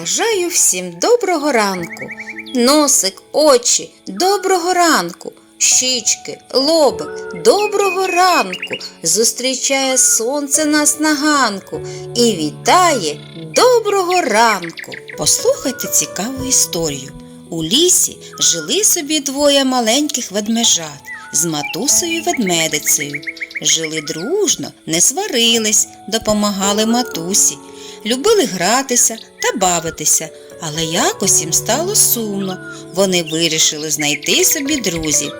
Бажаю всім доброго ранку. Носик, очі, доброго ранку. Щічки, лобик, доброго ранку. Зустрічає сонце нас на ганку і вітає доброго ранку. Послухайте цікаву історію. У лісі жили собі двоє маленьких ведмежат з матусею ведмедицею. Жили дружно, не сварились, допомагали матусі, любили гратися та бавитися, але якось їм стало сумно. Вони вирішили знайти собі друзів.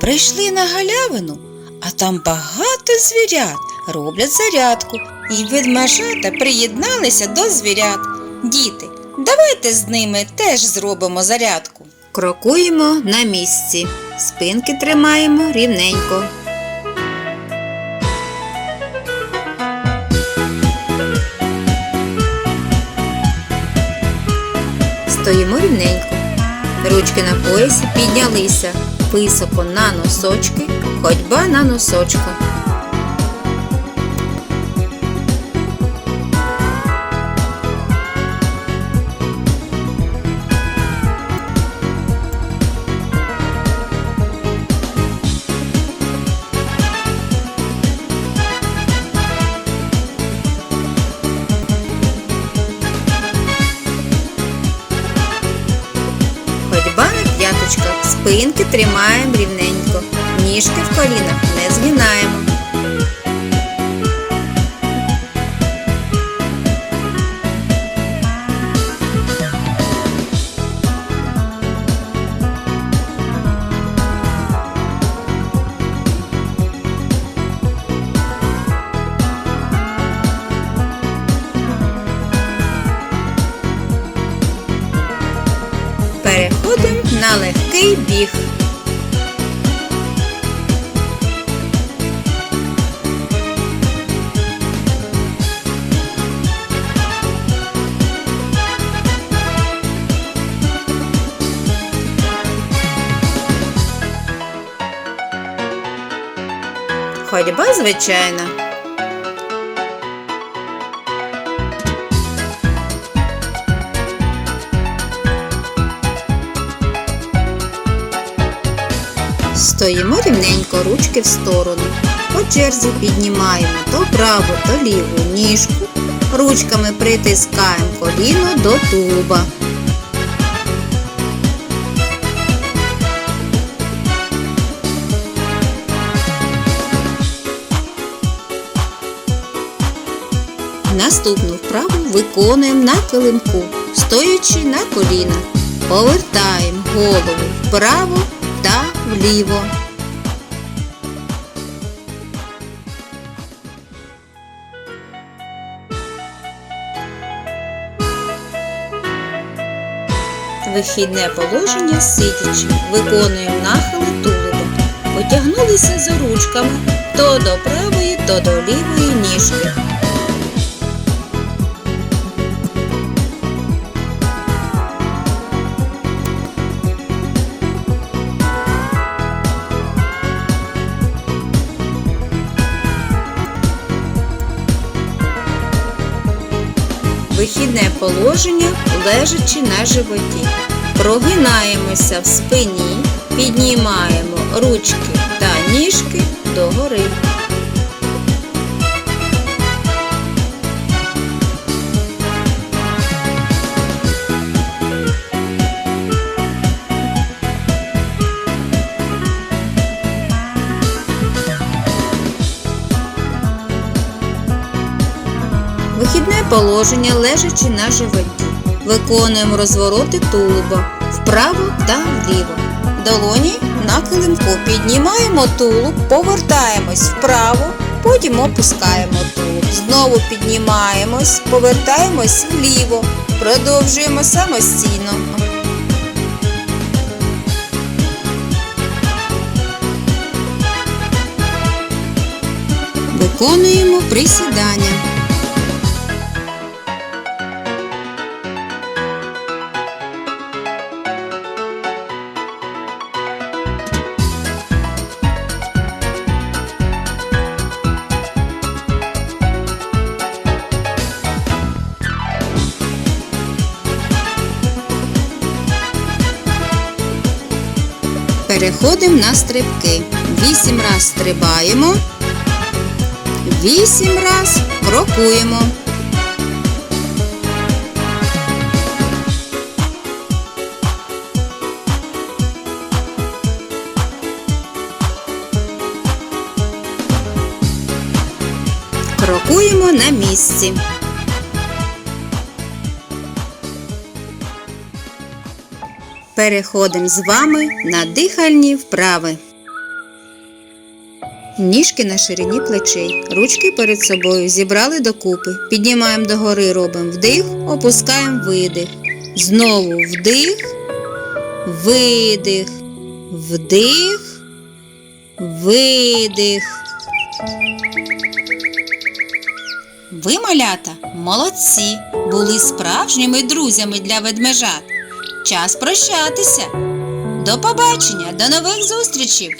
Прийшли на галявину, а там багато звірят роблять зарядку, і ведмежата приєдналися до звірят. Діти, давайте з ними теж зробимо зарядку. Крокуємо на місці, спинки тримаємо рівненько. Стоїмо рівненько. Ручки на поясі піднялися. Високо на носочки, ходьба на носочках. Спинки тримаємо рівненько, ніжки в колінах не згинаємо. Переходимо на легкий біг. Ходьба звичайна. Стоїмо рівненько, ручки в сторону. По черзі піднімаємо то праву, то ліву ніжку. Ручками притискаємо коліно до тулуба. Наступну вправу виконуємо на килимку, стоячи на коліна. Повертаємо голову вправо вліво. Вихідне положення сидячи. Виконуємо нахили тулуба. Потягнулися за ручками то до правої, то до лівої ніжки. Вихідне положення лежачи на животі. Прогинаємося в спині, піднімаємо ручки та ніжки догори. Вихідне положення лежачи на животі. Виконуємо розвороти тулуба вправо та вліво. Долоні на килимку піднімаємо тулуб, повертаємось вправо, потім опускаємо тулуб. Знову піднімаємось, повертаємось вліво. Продовжуємо самостійно. Виконуємо присідання. Переходимо на стрибки. Вісім раз стрибаємо. Вісім раз крокуємо. Крокуємо на місці. Переходимо з вами на дихальні вправи. Ніжки на ширині плечей, ручки перед собою зібрали докупи. Піднімаємо догори, робимо вдих, опускаємо видих. Знову вдих, видих, вдих, видих. Ви, малята, молодці, були справжніми друзями для ведмежат. Час прощатися. До побачення, до нових зустрічей!